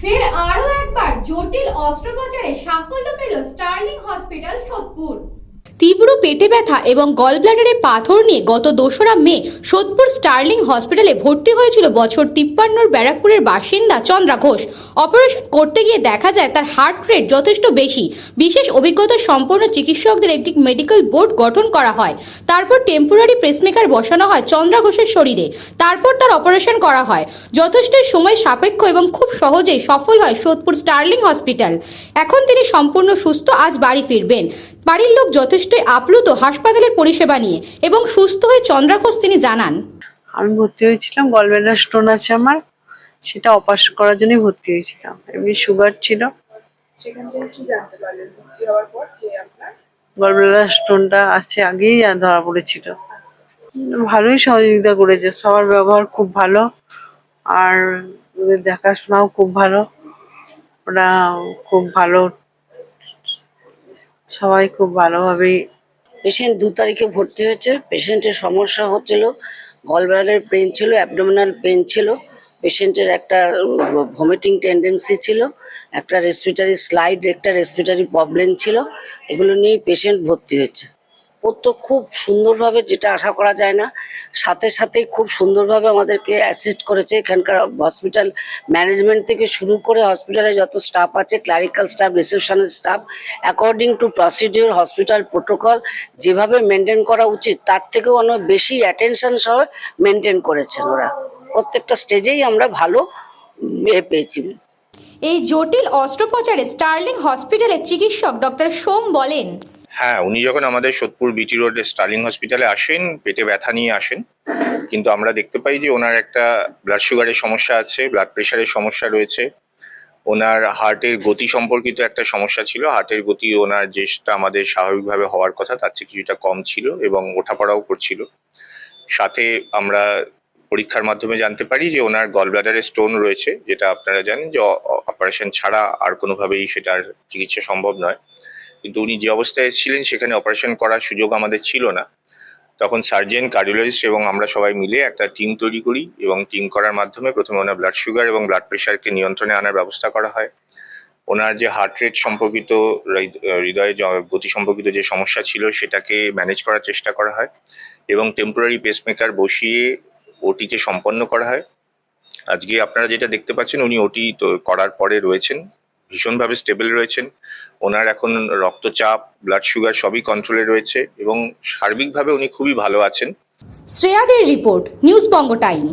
ফের আরও একবার জটিল অস্ত্রোপচারে সাফল্য পেল স্টার্লিং হসপিটাল সোদপুর। তীব্র পেটে ব্যথা এবং গলব্লাডারে পাথর নিয়ে গত দোসরা মে সোদপুর স্টার্লিং হসপিটালে ভর্তি হয়েছিল বছর তিপ্পান্নর ব্যারাকপুরের বাসিন্দা চন্দ্রা ঘোষ। অপারেশন করতে গিয়ে দেখা যায় তার হার্ট রেট যথেষ্ট বেশি। বিশেষ অভিজ্ঞতা সম্পন্ন চিকিৎসকদের একটি মেডিকেল বোর্ড গঠন করা হয়। তারপর টেম্পোরারি প্রেসমেকার বসানো হয় চন্দ্রা ঘোষের শরীরে। তারপর তার অপারেশন করা হয়। যথেষ্ট সময় সাপেক্ষ এবং খুব সহজেই সফল হয় সোদপুর স্টার্লিং হসপিটাল। এখন তিনি সম্পূর্ণ সুস্থ, আজ বাড়ি ফিরবেন। বাড়ির লোক যথেষ্টই আপ্লুত হাসপাতালের পরিষেবা নিয়ে এবং সুস্থ হয়ে চন্দ্রা ঘোষ তিনি জানান। আমি ভর্তি হয়েছিলাম গলব্লাডার স্টোন আছে আমার সেটা অপারেশন করার জন্যই ভর্তি হয়েছিলাম। এমনি সুগার ছিল। সেখান থেকে কি জানতে পারলেন? ভর্তি হওয়ার পর যে আপনার? গলব্লাডার স্টোনটা আছে আগেই ধরা পড়েছিল। ভালোই সহযোগিতা করেছে সবার ব্যবহার খুব ভালো আর ওদের দেখাশোনাও খুব ভালো। ওরা খুব ভালো সবাই খুব ভালোভাবে পেশেন্ট দু তারিখে ভর্তি হয়েছে। পেশেন্টের সমস্যা হচ্ছিল গলব্লাডারের পেন ছিল অ্যাবডোমিনাল পেন ছিল। পেশেন্টের একটা ভমিটিং টেন্ডেন্সি ছিল, একটা রেসপিটারি স্লাইড একটা রেসপিটারি প্রবলেম ছিল। এগুলো নিয়ে পেশেন্ট ভর্তি হয়েছে। তো খুব সুন্দরভাবে যেটা আশা করা যায় না, সাথে সাথেই খুব সুন্দরভাবে আমাদেরকে অ্যাসিস্ট করেছে এখানকার হসপিটাল ম্যানেজমেন্ট থেকে শুরু করে হসপিটালে যত স্টাফ আছে clerical staff রিসেপশনের staff according to procedure hospital protocol যেভাবে মেনটেন করা উচিত, তার থেকেও অনেক বেশি অ্যাটেনশন সহ মেনটেন করেছেন ওরা। প্রত্যেকটা স্টেজেই আমরা ভালো পেয়েছি। এই জটিল অস্ত্রোপচারে স্টার্লিং হসপিটালের চিকিৎসক ডক্টর সোম বলেন হ্যাঁ উনি যখন আমাদের সোদপুর বিটি রোডে স্টার্লিং হসপিটালে আসেন, পেটে ব্যথা নিয়ে আসেন, কিন্তু আমরা দেখতে পাই যে ওনার একটা ব্লাড সুগারের সমস্যা আছে ব্লাড প্রেশারের সমস্যা রয়েছে। ওনার হার্টের গতি সম্পর্কিত একটা সমস্যা ছিল। হার্টের গতি ওনার যেটা আমাদের স্বাভাবিকভাবে হওয়ার কথা, তার চেয়ে কিছুটা কম ছিল এবং ওঠাপড়াও করছিল। সাথে আমরা পরীক্ষার মাধ্যমে জানতে পারি যে ওনার গলব্লাডারে স্টোন রয়েছে, যেটা আপনারা জানেন যে অপারেশন ছাড়া আর কোনোভাবেই সেটার চিকিৎসা সম্ভব নয়। কিন্তু উনি যে অবস্থায় ছিলেন, সেখানে অপারেশন করার সুযোগ আমাদের ছিল না। তখন সার্জেন কার্ডিওলজিস্ট এবং আমরা সবাই মিলে একটা টিম তৈরি করি এবং টিম করার মাধ্যমে প্রথমে ওনার ব্লাড সুগার এবং ব্লাড প্রেশারকে নিয়ন্ত্রণে আনার ব্যবস্থা করা হয়। ওনার যে হার্ট রেট সম্পর্কিত হৃদয়ে গতি সম্পর্কিত যে সমস্যা ছিল, সেটাকে ম্যানেজ করার চেষ্টা করা হয় এবং টেম্পোরারি পেসমেকার বসিয়ে ওটিকে সম্পন্ন করা হয়। আজকে আপনারা যেটা দেখতে পাচ্ছেন, উনি ওটি তো করার পরে রয়েছেন। ভীষণভাবে স্টেবল রয়েছেন। ওনার এখন রক্তচাপ ব্লাড সুগার সবই কন্ট্রোলে রয়েছে এবং সার্বিকভাবে উনি খুবই ভালো আছেন। শ্রেয়াদের রিপোর্ট নিউজ বঙ্গ টাইম